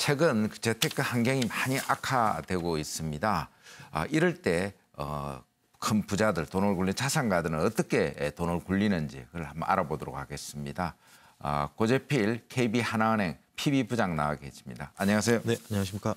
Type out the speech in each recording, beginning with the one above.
최근 그 재테크 환경이 많이 악화되고 있습니다. 아, 이럴 때 어, 큰 부자들, 돈을 굴린 자산가들은 어떻게 돈을 굴리는지 그걸 한번 알아보도록 하겠습니다. 아, 고재필 KB 하나은행 PB 부장 나와 계십니다. 안녕하세요. 네, 안녕하십니까.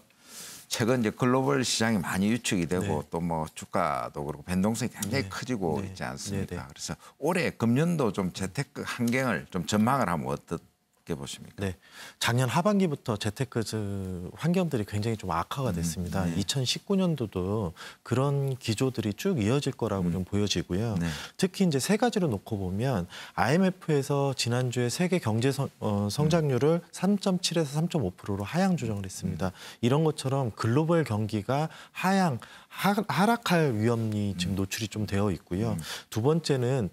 최근 이제 글로벌 시장이 많이 유축이 되고 네. 또뭐 주가도 그렇고 변동성이 굉장히 네. 커지고 네. 있지 않습니까? 네, 네. 그래서 올해 금년도 좀 재테크 환경을 좀 전망을 하면 어떻 어떻게 보십니까? 네, 작년 하반기부터 재테크 환경들이 굉장히 좀 악화가 음, 됐습니다. 음, 네. 2019년도도 그런 기조들이 쭉 이어질 거라고 음. 좀 보여지고요. 네. 특히 이제 세 가지로 놓고 보면 IMF에서 지난주에 세계 경제 성, 어, 성장률을 음. 3.7에서 3.5%로 하향 조정을 했습니다. 음. 이런 것처럼 글로벌 경기가 하향 하, 하락할 위험이 지금 음. 노출이 좀 되어 있고요. 두 번째는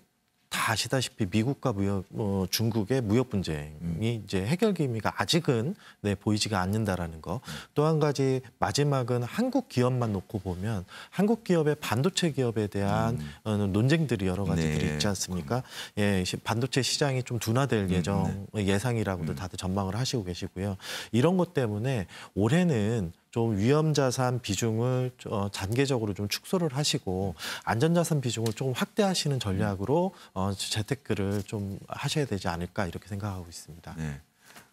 다 아시다시피 미국과 무역, 어, 중국의 무역 분쟁이 음. 이제 해결 기미가 아직은 네, 보이지가 않는다라는 거. 음. 또한 가지 마지막은 한국 기업만 놓고 보면 한국 기업의 반도체 기업에 대한 음. 어, 논쟁들이 여러 가지들이 네. 있지 않습니까? 예, 반도체 시장이 좀 둔화될 음, 예정 네. 예상이라고도 음. 다들 전망을 하시고 계시고요. 이런 것 때문에 올해는 좀 위험 자산 비중을 어, 단계적으로 좀 축소를 하시고 안전 자산 비중을 조금 확대하시는 전략으로 어, 재테크를 좀 하셔야 되지 않을까 이렇게 생각하고 있습니다. 네.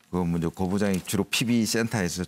그 먼저 고 부장이 주로 PB 센터에서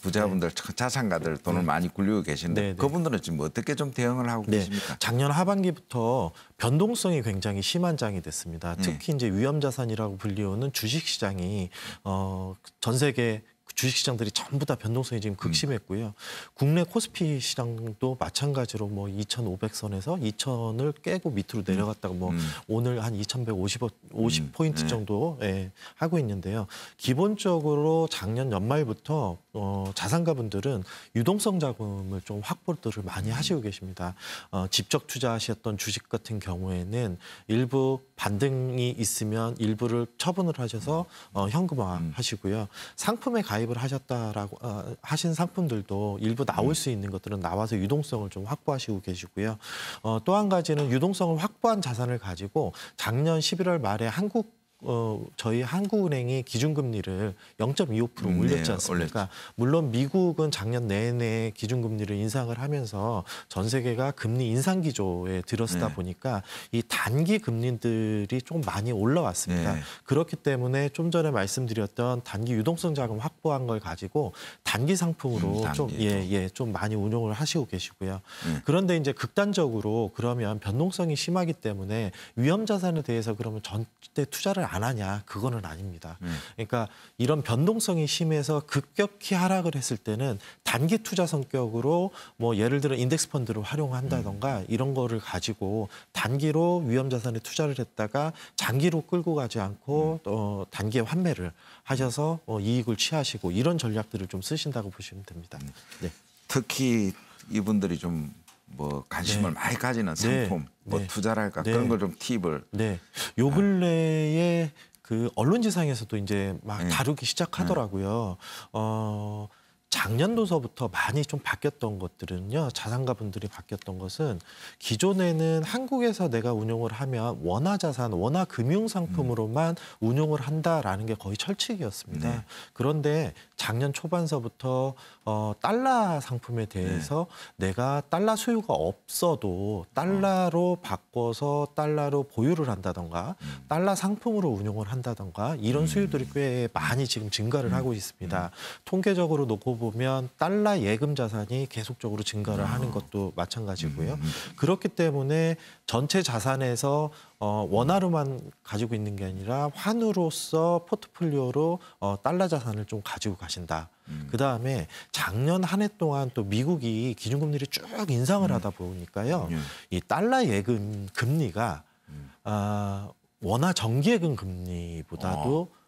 부자분들 네. 자산가들 돈을 네. 많이 굴리고 계시는데 네, 네. 그분들은 지금 어떻게 좀 대응을 하고 네. 계십니까? 작년 하반기부터 변동성이 굉장히 심한 장이 됐습니다. 네. 특히 이제 위험 자산이라고 불리우는 주식 시장이 어, 전 세계 주식시장들이 전부 다 변동성이 지금 극심했고요. 음. 국내 코스피 시장도 마찬가지로 뭐 2,500선에서 2,000을 깨고 밑으로 음. 내려갔다가 뭐 음. 오늘 한 2,150 50 음. 포인트 네. 정도 예, 하고 있는데요. 기본적으로 작년 연말부터 어, 자산가분들은 유동성 자금을 좀 확보들을 많이 음. 하시고 계십니다. 어, 직접 투자하셨던 주식 같은 경우에는 일부 반등이 있으면 일부를 처분을 하셔서 어, 현금화 음. 하시고요. 상품에 가입을 하셨다라고 어, 하신 상품들도 일부 나올 음. 수 있는 것들은 나와서 유동성을 좀 확보하시고 계시고요. 어, 또 한 가지는 유동성을 확보한 자산을 가지고 작년 11월 말에 한국 어, 저희 한국은행이 기준금리를 0.25% 음, 올렸지 네, 않습니까? 네, 물론 미국은 작년 내내 기준금리를 인상을 하면서 전 세계가 금리 인상 기조에 들어서다 네. 보니까 이 단기 금리들이 좀 많이 올라왔습니다. 네. 그렇기 때문에 좀 전에 말씀드렸던 단기 유동성 자금 확보한 걸 가지고 단기 상품으로 음, 좀 예, 예, 좀 많이 운용을 하시고 계시고요. 네. 그런데 이제 극단적으로 그러면 변동성이 심하기 때문에 위험 자산에 대해서 그러면 전대 투자를 안 하냐 그거는 아닙니다. 음. 그러니까 이런 변동성이 심해서 급격히 하락을 했을 때는 단기 투자 성격으로 뭐 예를 들어 인덱스 펀드를 활용한다던가 음. 이런 거를 가지고 단기로 위험 자산에 투자를 했다가 장기로 끌고 가지 않고 음. 어, 단기에 환매를 하셔서 어, 이익을 취하시고 이런 전략들을 좀 쓰신다고 보시면 됩니다. 음. 네. 특히 이분들이 좀 뭐 관심을 네. 많이 가지는 네. 상품, 네. 뭐 네. 투자랄까 네. 그런 걸 좀 팁을. 네. 요 근래에 그 언론지상에서도 이제 막 네. 다루기 시작하더라고요. 어. 작년도서부터 많이 좀 바뀌었던 것들은요. 자산가분들이 바뀌었던 것은 기존에는 한국에서 내가 운용을 하면 원화 자산, 원화 금융 상품으로만 음. 운용을 한다라는 게 거의 철칙이었습니다. 네. 그런데 작년 초반서부터 어, 달러 상품에 대해서 네. 내가 달러 수요가 없어도 달러로 어. 바꿔서 달러로 보유를 한다던가 음. 달러 상품으로 운용을 한다던가 이런 음. 수요들이 꽤 많이 지금 증가를 음. 하고 있습니다. 음. 통계적으로 놓고 보면 달러 예금 자산이 계속적으로 증가를 하는 아. 것도 마찬가지고요. 음. 그렇기 때문에 전체 자산에서 어, 원화로만 가지고 있는 게 아니라 환으로서 포트폴리오로 어, 달러 자산을 좀 가지고 가신다. 음. 그 다음에 작년 한 해 동안 또 미국이 기준금리를 쭉 인상을 음. 하다 보니까요. 음. 이 달러 예금 금리가 음. 아, 원화 정기예금 금리보다도 어.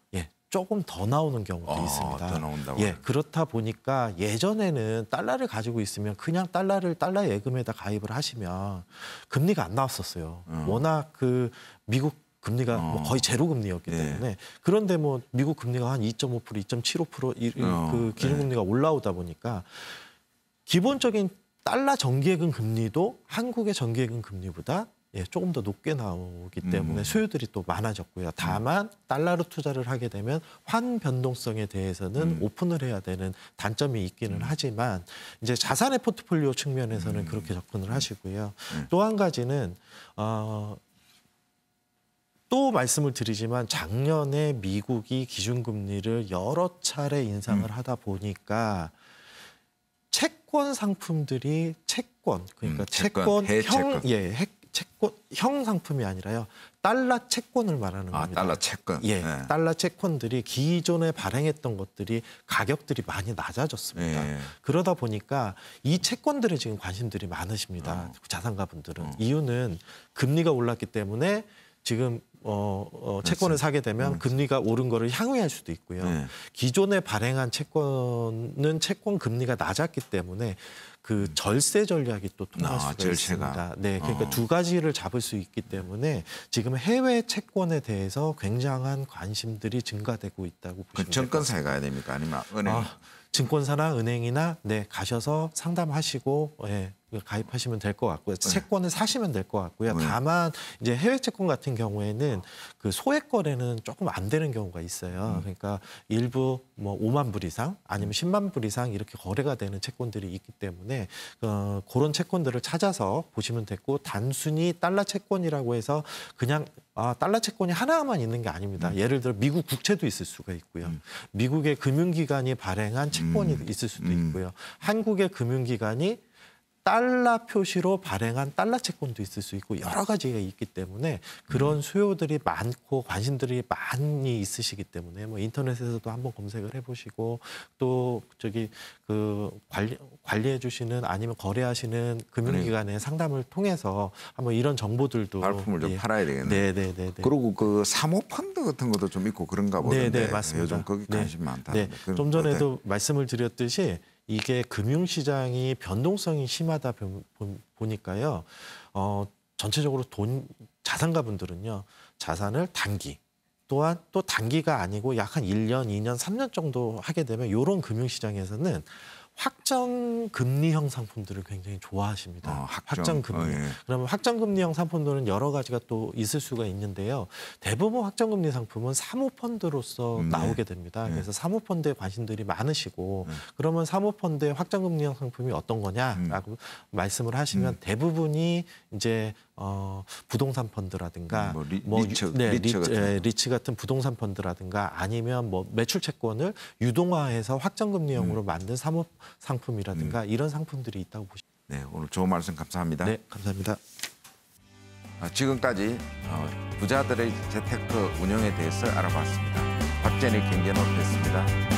조금 더 나오는 경우도 아, 있습니다. 더 나온다고. 예, 그렇다 보니까 예전에는 달러를 가지고 있으면 그냥 달러를 달러 예금에다 가입을 하시면 금리가 안 나왔었어요. 음. 워낙 그 미국 금리가 어. 뭐 거의 제로 금리였기 예. 때문에 그런데 뭐 미국 금리가 한 2.5% 2.75%이 어. 그 기준금리가 네. 올라오다 보니까 기본적인 달러 정기예금 금리도 한국의 정기예금 금리보다 예, 조금 더 높게 나오기 때문에 음. 수요들이 또 많아졌고요. 다만 달러로 투자를 하게 되면 환 변동성에 대해서는 음. 오픈을 해야 되는 단점이 있기는 하지만 이제 자산의 포트폴리오 측면에서는 음. 그렇게 접근을 하시고요. 네. 또한 가지는 어, 또 말씀을 드리지만 작년에 미국이 기준금리를 여러 차례 인상을 음. 하다 보니까 채권 상품들이 채권 그러니까 음, 채권, 채권, 해외 형 채권. 예, 핵 채권 형 상품이 아니라요. 달러 채권을 말하는 아, 겁니다. 달러 채권. 예, 네. 달러 채권들이 기존에 발행했던 것들이 가격들이 많이 낮아졌습니다. 예. 그러다 보니까 이 채권들에 지금 관심들이 많으십니다. 어. 자산가분들은 어. 이유는 금리가 올랐기 때문에 지금 어, 어, 채권을 사게 되면 음. 금리가 오른 거를 향유할 수도 있고요. 네. 기존에 발행한 채권은 채권 금리가 낮았기 때문에 그 절세 전략이 또 통할 아, 수가 절세가. 있습니다. 네, 그러니까 어. 두 가지를 잡을 수 있기 때문에 지금 해외 채권에 대해서 굉장한 관심들이 증가되고 있다고 그 보시면 될것 증권사에 가야 됩니까? 아니면 은행? 아, 증권사나 은행이나 네 가셔서 상담하시고 예, 가입하시면 될 것 같고요. 채권을 사시면 될 것 같고요. 네. 다만 이제 해외 채권 같은 경우에는 그 소액 거래는 조금 안 되는 경우가 있어요. 그러니까 일부 뭐 5만 불 이상 아니면 10만 불 이상 이렇게 거래가 되는 채권들이 있기 때문에 어, 그런 채권들을 찾아서 보시면 됐고 단순히 달러 채권이라고 해서 그냥 아, 달러 채권이 하나만 있는 게 아닙니다. 예를 들어 미국 국채도 있을 수가 있고요. 미국의 금융기관이 발행한 채권이 음. 있을 수도 음. 있고요. 한국의 금융기관이 달러 표시로 발행한 달러 채권도 있을 수 있고 여러 가지가 있기 때문에 그런 수요들이 많고 관심들이 많이 있으시기 때문에 뭐 인터넷에서도 한번 검색을 해보시고 또 저기 그 관리 관리해 주시는 아니면 거래하시는 금융기관의 상담을 통해서 한번 이런 정보들도 발품을 좀 예. 팔아야 되겠네. 네, 네, 네, 네. 그리고 그 사모펀드 같은 것도 좀 있고 그런가 보던데. 네, 네, 맞습니다. 요즘 거기 네. 관심 많다. 네, 좀 전에도 말씀을 드렸듯이 이게 금융시장이 변동성이 심하다 보니까요. 어, 전체적으로 돈 자산가분들은요. 자산을 단기 또한 또 단기가 아니고 약 한 1년, 2년, 3년 정도 하게 되면 이런 금융시장에서는 확정 금리형 상품들을 굉장히 좋아하십니다. 어, 확정. 금리. 어, 예. 그러면 확정 금리형 상품들은 여러 가지가 또 있을 수가 있는데요. 대부분 확정 금리 상품은 사모 펀드로서 음, 네. 나오게 됩니다. 네. 그래서 사모 펀드에 관심들이 많으시고 네. 그러면 사모 펀드의 확정 금리형 상품이 어떤 거냐라고 말씀을 하시면 음. 대부분이 이제 어, 부동산 펀드라든가 뭐 리- 뭐 유- 네, 리츠, 같은 예, 거. 리츠 같은 부동산 펀드라든가 아니면 뭐 매출 채권을 유동화해서 확정금리형으로 음. 만든 사모 상품이라든가 이런 상품들이 있다고 보시면 네, 오늘 좋은 말씀 감사합니다. 네, 감사합니다. 아, 지금까지 어, 부자들의 재테크 운영에 대해서 알아봤습니다. 박재리 경제노트였습니다.